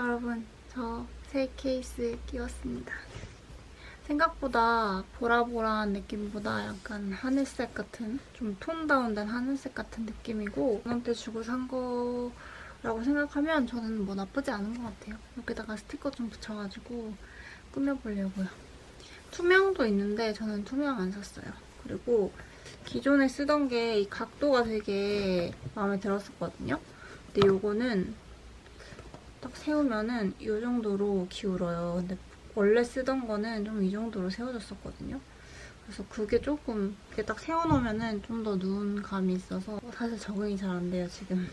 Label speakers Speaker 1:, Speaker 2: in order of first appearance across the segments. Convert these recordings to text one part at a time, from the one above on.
Speaker 1: 여러분, 저 새 케이스 끼웠습니다. 생각보다 보라보라한 느낌보다 약간 하늘색 같은 좀 톤 다운된 하늘색 같은 느낌이고 만원대 주고 산 거라고 생각하면 저는 뭐 나쁘지 않은 것 같아요. 여기다가 스티커 좀 붙여가지고 꾸며보려고요. 투명도 있는데 저는 투명 안 샀어요. 그리고 기존에 쓰던 게 이 각도가 되게 마음에 들었었거든요. 근데 요거는 딱 세우면은 이 정도로 기울어요. 근데 원래 쓰던 거는 좀 이 정도로 세워졌었거든요. 그래서 그게 조금 이렇게 딱 세워놓으면은 좀 더 누운 감이 있어서 사실 적응이 잘 안 돼요, 지금.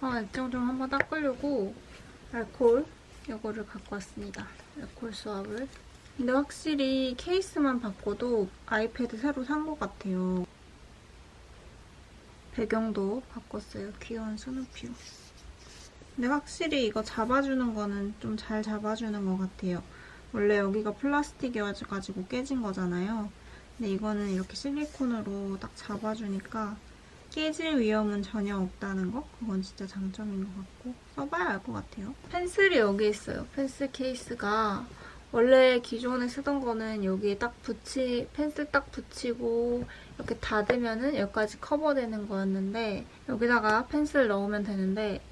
Speaker 1: 아, 액정 좀 한번 닦으려고 알콜 이거를 갖고 왔습니다. 알콜 수압을. 근데 확실히 케이스만 바꿔도 아이패드 새로 산 것 같아요. 배경도 바꿨어요. 귀여운 스누피로. 근데 확실히 이거 잡아주는 거는 좀 잘 잡아주는 것 같아요. 원래 여기가 플라스틱이어가지고 깨진 거잖아요. 근데 이거는 이렇게 실리콘으로 딱 잡아주니까 깨질 위험은 전혀 없다는 거? 그건 진짜 장점인 것 같고 써봐야 알 것 같아요. 펜슬이 여기 있어요. 펜슬 케이스가 원래 기존에 쓰던 거는 여기에 딱 붙이 펜슬 딱 붙이고 이렇게 닫으면은 여기까지 커버되는 거였는데 여기다가 펜슬 넣으면 되는데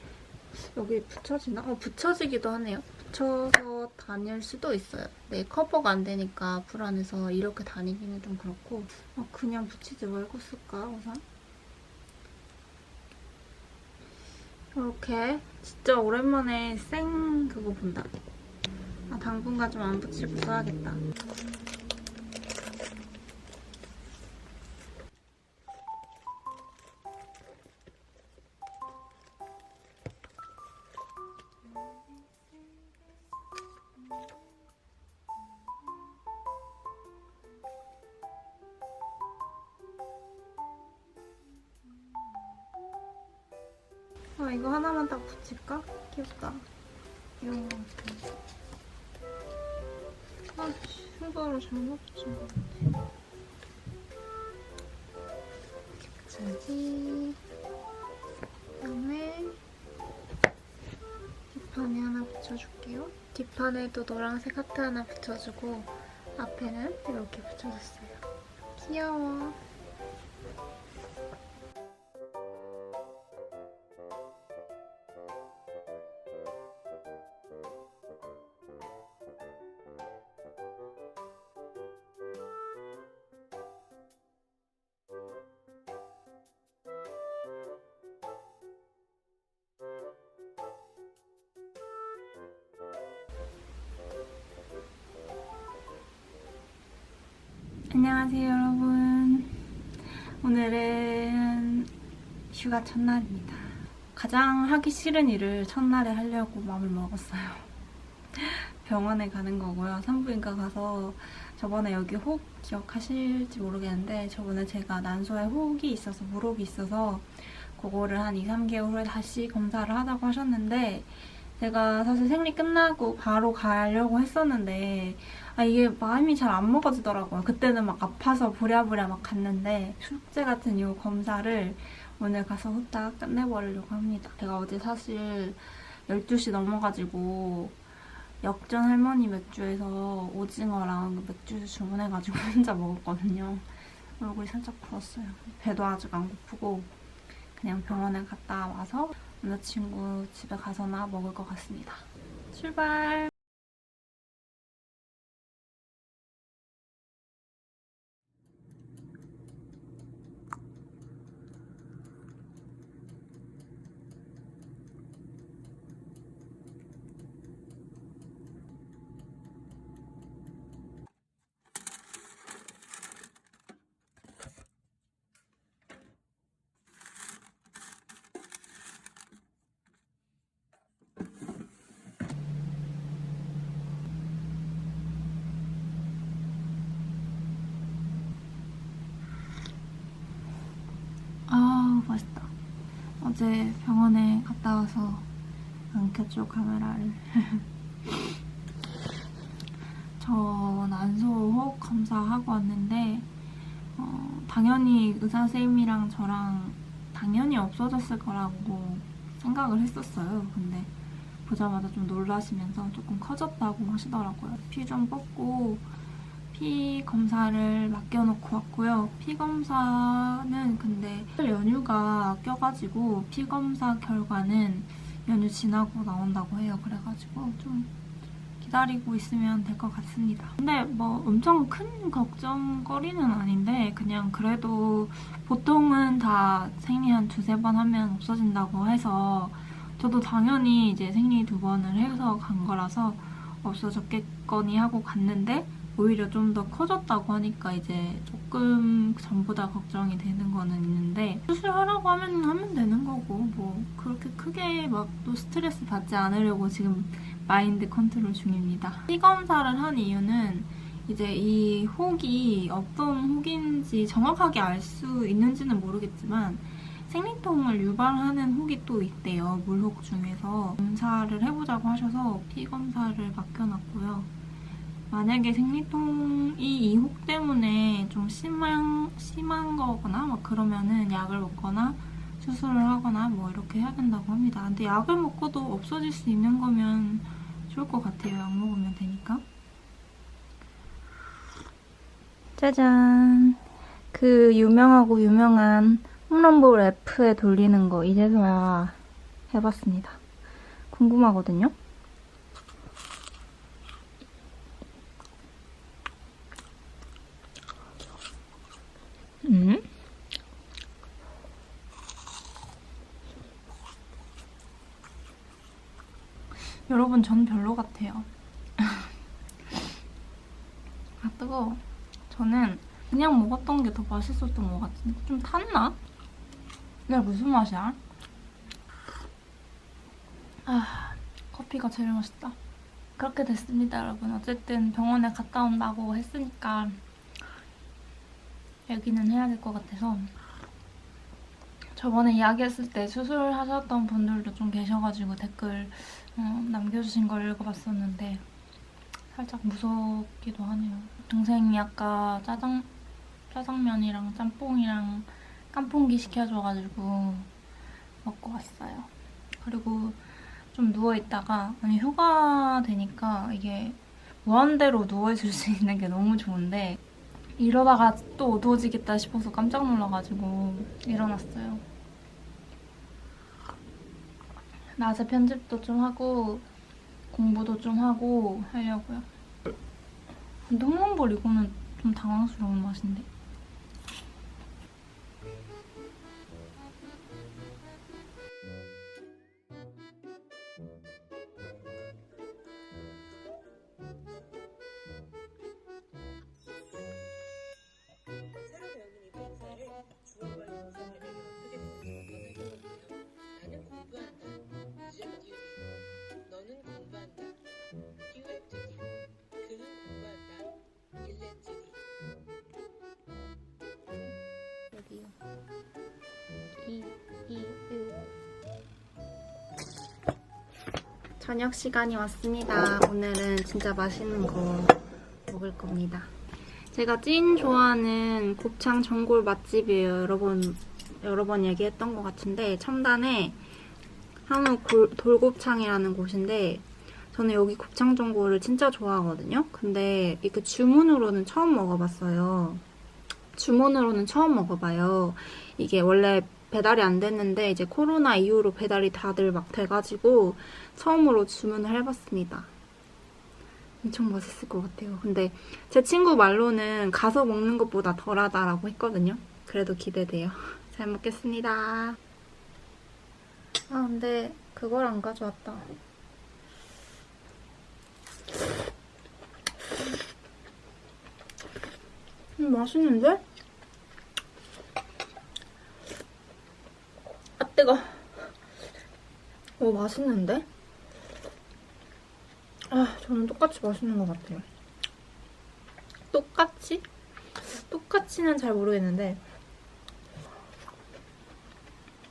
Speaker 1: 여기 붙여지나? 어, 붙여지기도 하네요. 붙여서 다닐 수도 있어요. 네, 커버가 안 되니까 불안해서 이렇게 다니기는 좀 그렇고 어, 그냥 붙이지 말고 쓸까, 우선? 이렇게 진짜 오랜만에 생 그거 본다. 아, 당분간 좀 안 붙이고 써야겠다. 아, 이거 하나만 딱 붙일까? 귀엽다. 같아. 아, 슈가를 잘못 붙인 것 같아. 이렇게 붙여야지. 그다음에 뒷판에 하나 붙여줄게요. 뒷판에도 노란색 하트 하나 붙여주고 앞에는 이렇게 붙여줬어요. 귀여워. 안녕하세요, 여러분. 오늘은 휴가 첫날입니다. 가장 하기 싫은 일을 첫날에 하려고 마음을 먹었어요. 병원에 가는 거고요. 산부인과 가서 저번에 여기 혹 기억하실지 모르겠는데 저번에 제가 난소에 혹이 있어서 물혹이 있어서 그거를 한 2, 3개월 후에 다시 검사를 하자고 하셨는데 제가 사실 생리 끝나고 바로 가려고 했었는데 아 이게 마음이 잘 안 먹어지더라고요. 그때는 막 아파서 부랴부랴 막 갔는데 숙제 같은 이 검사를 오늘 가서 후딱 끝내버리려고 합니다. 제가 어제 사실 12시 넘어가지고 역전 할머니 맥주에서 오징어랑 그 맥주 주문해가지고 혼자 먹었거든요. 얼굴이 살짝 부었어요. 배도 아직 안 고프고 그냥 병원에 갔다 와서 남자친구 집에 가서나 먹을 것 같습니다. 출발! 아 맛있다. 어제 병원에 갔다 와서 안 켰죠 카메라를. 저 난소호흡 검사하고 왔는데 어, 당연히 의사 선생님이랑 저랑 당연히 없어졌을 거라고 생각을 했었어요. 근데 보자마자 좀 놀라시면서 조금 커졌다고 하시더라고요. 피 좀 뽑고 피 검사를 맡겨놓고 왔고요. 피 검사는 근데 연휴가 껴가지고 피 검사 결과는 연휴 지나고 나온다고 해요. 그래가지고 좀 기다리고 있으면 될 것 같습니다. 근데 뭐 엄청 큰 걱정거리는 아닌데 그냥 그래도 보통은 다 생리 한 두세 번 하면 없어진다고 해서 저도 당연히 이제 생리 두 번을 해서 간 거라서 없어졌겠거니 하고 갔는데 오히려 좀 더 커졌다고 하니까 이제 조금 전보다 걱정이 되는 거는 있는데 수술하라고 하면 하면 되는 거고 뭐 그렇게 크게 막 또 스트레스 받지 않으려고 지금 마인드 컨트롤 중입니다. 피 검사를 한 이유는 이제 이 혹이 어떤 혹인지 정확하게 알 수 있는지는 모르겠지만 생리통을 유발하는 혹이 또 있대요. 물혹 중에서 검사를 해보자고 하셔서 피 검사를 맡겨놨고요. 만약에 생리통이 이혹 때문에 좀 심한, 심한 거거나 막 그러면은 약을 먹거나 수술을 하거나 뭐 이렇게 해야 된다고 합니다. 근데 약을 먹고도 없어질 수 있는 거면 좋을 것 같아요. 약 먹으면 되니까. 짜잔. 그 유명하고 유명한 홈런볼 F에 돌리는 거 이제서야 해봤습니다. 궁금하거든요? 음? 여러분, 전 별로 같아요. 아, 뜨거워. 저는 그냥 먹었던 게 더 맛있었던 것 같은데. 좀 탔나? 이게 무슨 맛이야? 아, 커피가 제일 맛있다. 그렇게 됐습니다, 여러분. 어쨌든 병원에 갔다 온다고 했으니까 얘기는 해야 될 것 같아서 저번에 이야기했을 때 수술하셨던 분들도 좀 계셔가지고 댓글 어, 남겨주신 걸 읽어봤었는데 살짝 무섭기도 하네요. 동생이 아까 짜장, 짜장면이랑 짬뽕이랑 깐풍기 시켜줘가지고 먹고 왔어요. 그리고 좀 누워있다가 아니 휴가 되니까 이게 무한대로 누워있을 수 있는 게 너무 좋은데 이러다가 또 어두워지겠다 싶어서 깜짝 놀라가지고 일어났어요. 낮에 편집도 좀 하고 공부도 좀 하고 하려고요. 근데 홍원볼 이거는 좀 당황스러운 맛인데. 저녁 시간이 왔습니다. 오늘은 진짜 맛있는 거 먹을 겁니다. 제가 찐 좋아하는 곱창 전골 맛집이에요. 여러 번, 여러 번 얘기했던 것 같은데, 첨단에 한우 골- 돌곱창이라는 곳인데, 저는 여기 곱창 전골을 진짜 좋아하거든요. 근데 이거 주문으로는 처음 먹어봤어요. 주문으로는 처음 먹어봐요. 이게 원래 배달이 안 됐는데 이제 코로나 이후로 배달이 다들 막 돼가지고 처음으로 주문을 해봤습니다. 엄청 맛있을 것 같아요. 근데 제 친구 말로는 가서 먹는 것보다 덜하다라고 했거든요. 그래도 기대돼요. 잘 먹겠습니다. 아 근데 그걸 안 가져왔다. 음, 맛있는데? 뜨거. 오 맛있는데? 아 저는 똑같이 맛있는 것 같아요. 똑같이? 똑같이는 잘 모르겠는데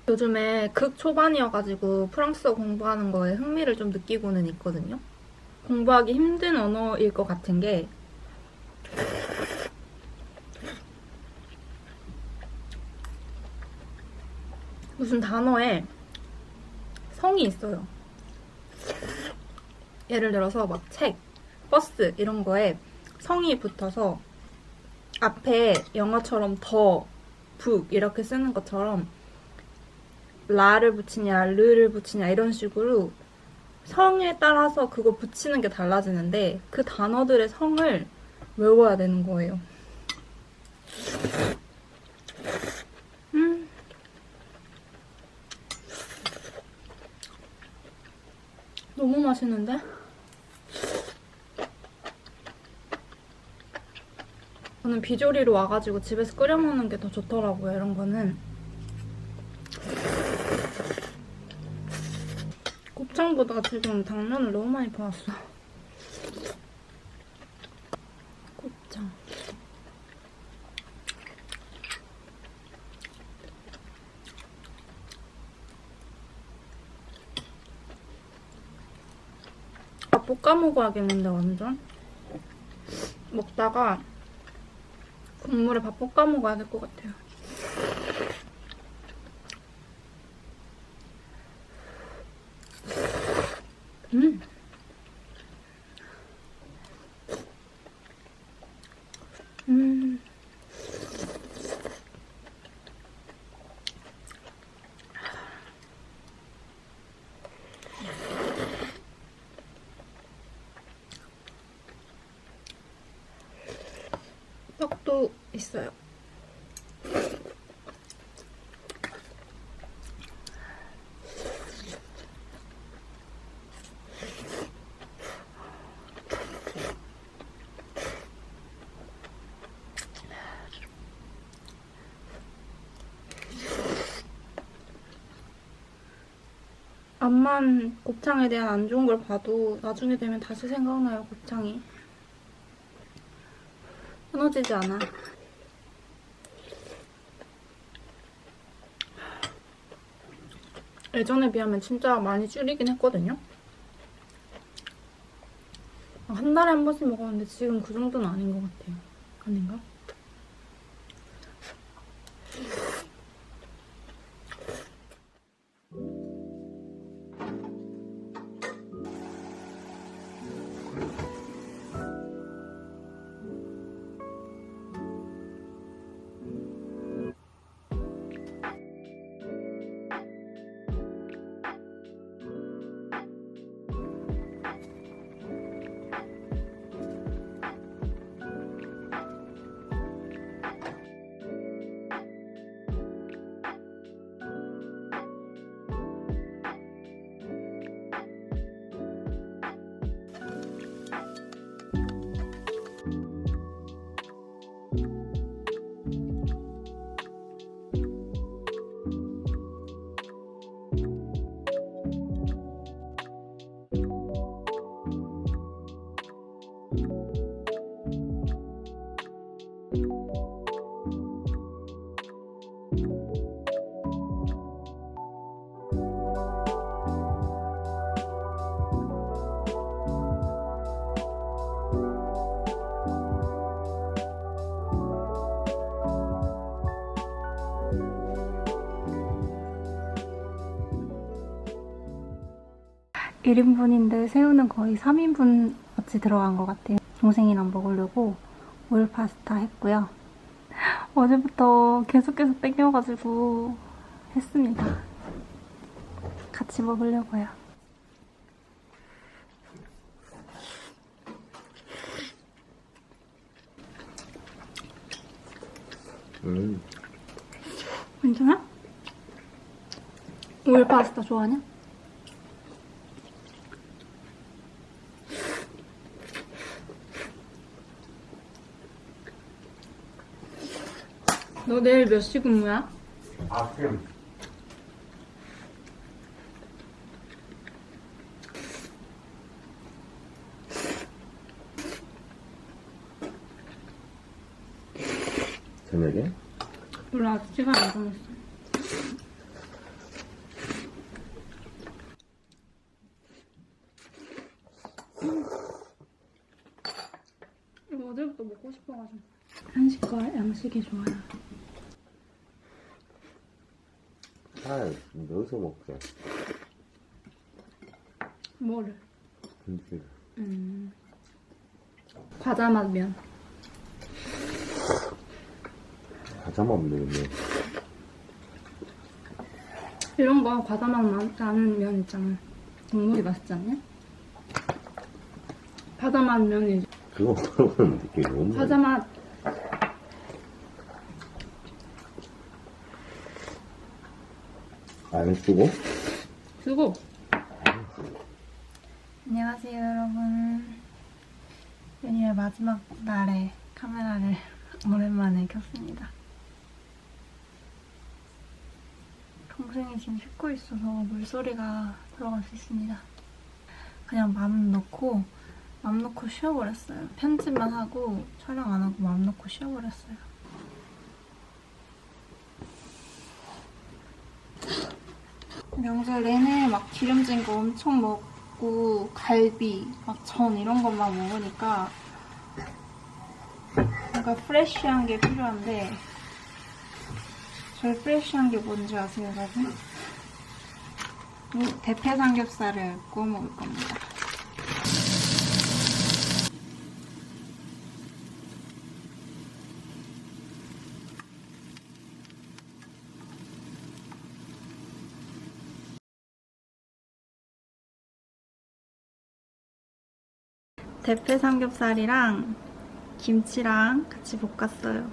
Speaker 1: 요즘에 극 초반이어가지고 프랑스어 공부하는 거에 흥미를 좀 느끼고는 있거든요. 공부하기 힘든 언어일 것 같은 게 무슨 단어에 성이 있어요. 예를 들어서 막 책, 버스 이런 거에 성이 붙어서 앞에 영어처럼 더, 북 이렇게 쓰는 것처럼 라를 붙이냐, 르를 붙이냐 이런 식으로 성에 따라서 그거 붙이는 게 달라지는데 그 단어들의 성을 외워야 되는 거예요. 음. 너무 맛있는데? 저는 비조리로 와가지고 집에서 끓여 먹는 게 더 좋더라고요, 이런 거는. 곱창보다 지금 당면을 너무 많이 퍼왔어. 곱창. 아, 볶아 먹어야겠는데, 완전. 먹다가 국물에 밥 볶아 먹어야 될 것 같아요. 음. 음. 떡도 있어요. 앞만 곱창에 대한 안 좋은 걸 봐도 나중에 되면 다시 생각나요, 곱창이. 끊어지지 않아. 예전에 비하면 진짜 많이 줄이긴 했거든요. 한 달에 한 번씩 먹었는데 지금 그 정도는 아닌 것 같아요. 아닌가? 일인분인데 새우는 거의 3인분 어치 들어간 것 같아요. 동생이랑 먹으려고 올 파스타 했고요. 어제부터 계속 계속 땡겨가지고 했습니다. 같이 먹으려고요.
Speaker 2: 음,
Speaker 1: 괜찮아? 올 파스타 좋아하냐? 너 내일 몇 시 근무야?
Speaker 2: 아침 저녁에?
Speaker 1: 몰라 아직 시간 안 정했어. 이거 어제부터 먹고 싶어가지고. 한식과 양식이 좋아요.
Speaker 2: 살 넣어서 먹자.
Speaker 1: 뭐를?
Speaker 2: 김치.
Speaker 1: 음. 과자 맛 면.
Speaker 2: 과자만 없네, 근데.
Speaker 1: 이런 거 과자 맛 나- 나는 면 있잖아. 국물이 맛있지 않냐? 과자 맛 면이
Speaker 2: 그거 먹으면 느낌이 너무.
Speaker 1: 과자 맛.
Speaker 2: 안 쓰고?
Speaker 1: 쓰고. 안녕하세요, 여러분. 연휴의 마지막 날에 카메라를 오랜만에 켰습니다. 동생이 지금 씻고 있어서 물소리가 들어갈 수 있습니다. 그냥 맘 놓고, 맘 놓고 쉬어버렸어요. 편집만 하고, 촬영 안 하고 맘 놓고 쉬어버렸어요. 명절 내내 막 기름진 거 엄청 먹고 갈비, 막 전 이런 것만 먹으니까 뭔가 프레쉬한 게 필요한데 저희 프레쉬한 게 뭔지 아세요, 여러분? 이 대패 삼겹살을 구워 먹을 겁니다. 대패 삼겹살이랑 김치랑 같이 볶았어요.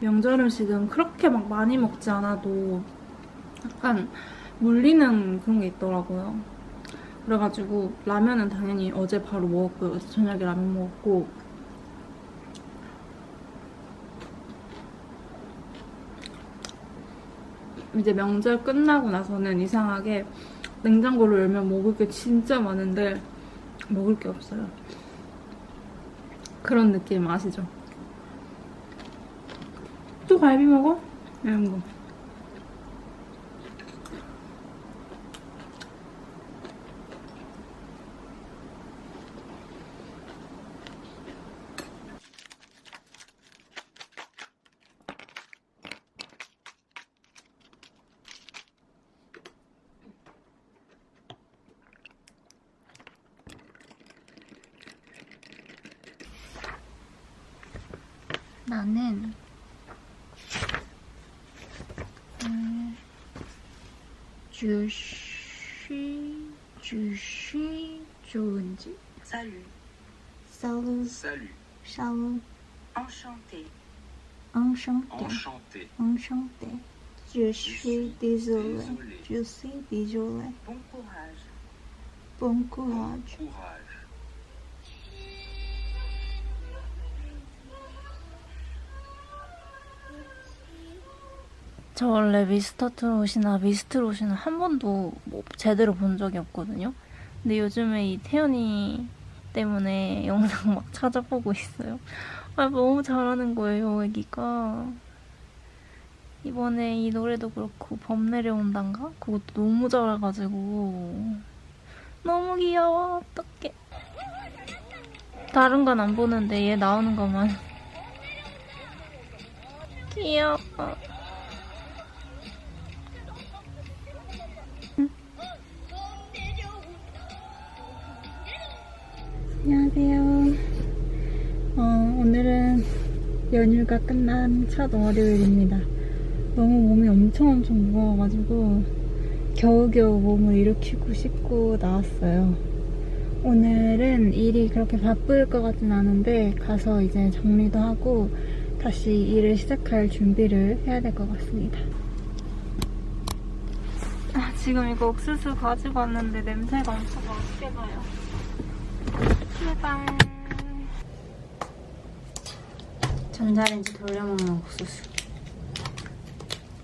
Speaker 1: 명절 음식은 그렇게 막 많이 먹지 않아도 약간 물리는 그런 게 있더라고요. 그래가지고 라면은 당연히 어제 바로 먹었고요. 어제 저녁에 라면 먹었고 이제 명절 끝나고 나서는 이상하게 냉장고를 열면 먹을 게 진짜 많은데 먹을 게 없어요. 그런 느낌 아시죠? 또 갈비 먹어? 이런 거. 나는 음, 주시 주시 좋은지
Speaker 3: Salut,
Speaker 1: 살루
Speaker 4: Salut,
Speaker 1: 살루
Speaker 3: enchanté,
Speaker 1: enchanté
Speaker 4: enchanté,
Speaker 1: enchanté je suis désolé
Speaker 4: désolé.
Speaker 1: je suis désolé
Speaker 3: bon courage.
Speaker 1: bon
Speaker 4: bon
Speaker 1: courage 저 원래 미스터 트 롯이나 미스트 롯이나 한 번도 뭐 제대로 본 적이 없거든요. 근데 요즘에 이 태연이 때문에 영상 막 찾아보고 있어요. 아, 너무 잘하는 거예요, 애기가. 이번에 이 노래도 그렇고, 범 내려온단가? 그것도 너무 잘해가지고. 너무 귀여워, 어떡해. 다른 건 안 보는데 얘 나오는 것만. 귀여워. 안녕하세요. 어, 오늘은 연휴가 끝난 첫 월요일입니다. 너무 몸이 엄청 엄청 무거워가지고 겨우겨우 몸을 일으키고 씻고 나왔어요. 오늘은 일이 그렇게 바쁠 것 같진 않은데 가서 이제 정리도 하고 다시 일을 시작할 준비를 해야 될 것 같습니다. 아, 지금 이거 옥수수 가지고 왔는데 냄새가 엄청 맛있게 나요. 제발. 전자레인지 돌려먹는 옥수수.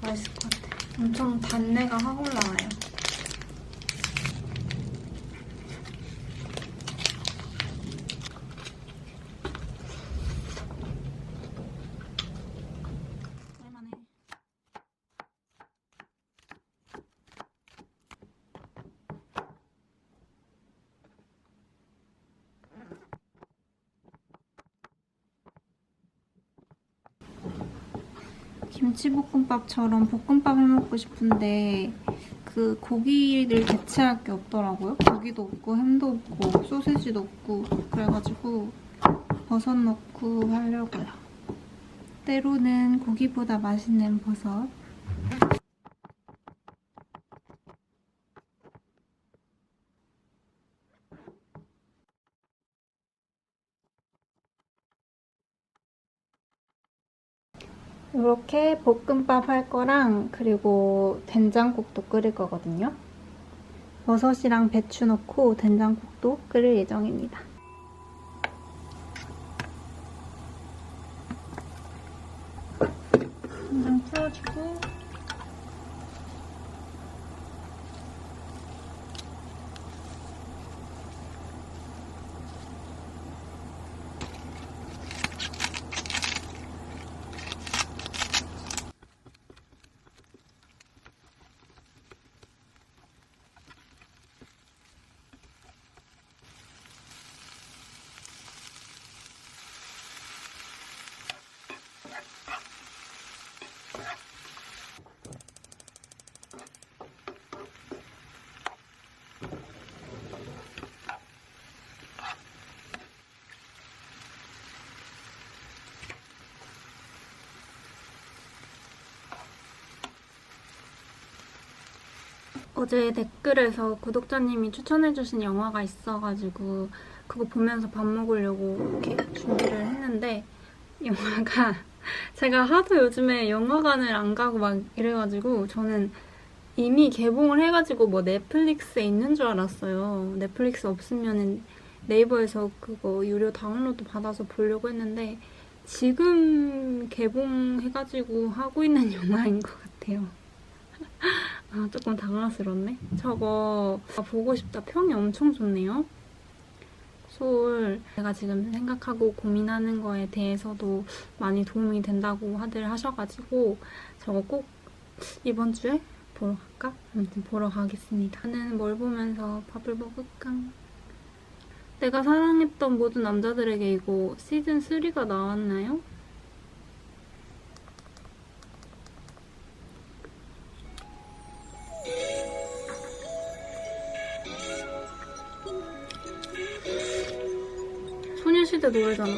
Speaker 1: 맛있을 것 같아. 엄청 단내가 확 올라와요. 김치볶음밥처럼 볶음밥 해먹고 싶은데 그 고기를 대체할 게 없더라고요. 고기도 없고 햄도 없고 소세지도 없고 그래가지고 버섯 넣고 하려고요. 때로는 고기보다 맛있는 버섯. 이렇게 볶음밥 할 거랑 그리고 된장국도 끓일 거거든요. 버섯이랑 배추 넣고 된장국도 끓일 예정입니다. 된장 풀어주고 어제 댓글에서 구독자님이 추천해주신 영화가 있어가지고 그거 보면서 밥 먹으려고 이렇게 준비를 했는데 영화가 제가 하도 요즘에 영화관을 안 가고 막 이래가지고 저는 이미 개봉을 해가지고 뭐 넷플릭스에 있는 줄 알았어요. 넷플릭스 없으면은 네이버에서 그거 유료 다운로드 받아서 보려고 했는데 지금 개봉해가지고 하고 있는 영화인 것 같아요. 아, 조금 당황스럽네. 저거 보고 싶다. 평이 엄청 좋네요. 소울 제가 지금 생각하고 고민하는 거에 대해서도 많이 도움이 된다고 하들 하셔가지고 저거 꼭 이번 주에 보러 갈까? 아무튼 보러 가겠습니다. 나는 뭘 보면서 밥을 먹을까? 내가 사랑했던 모든 남자들에게 이거 시즌 3가 나왔나요? দূরে কেন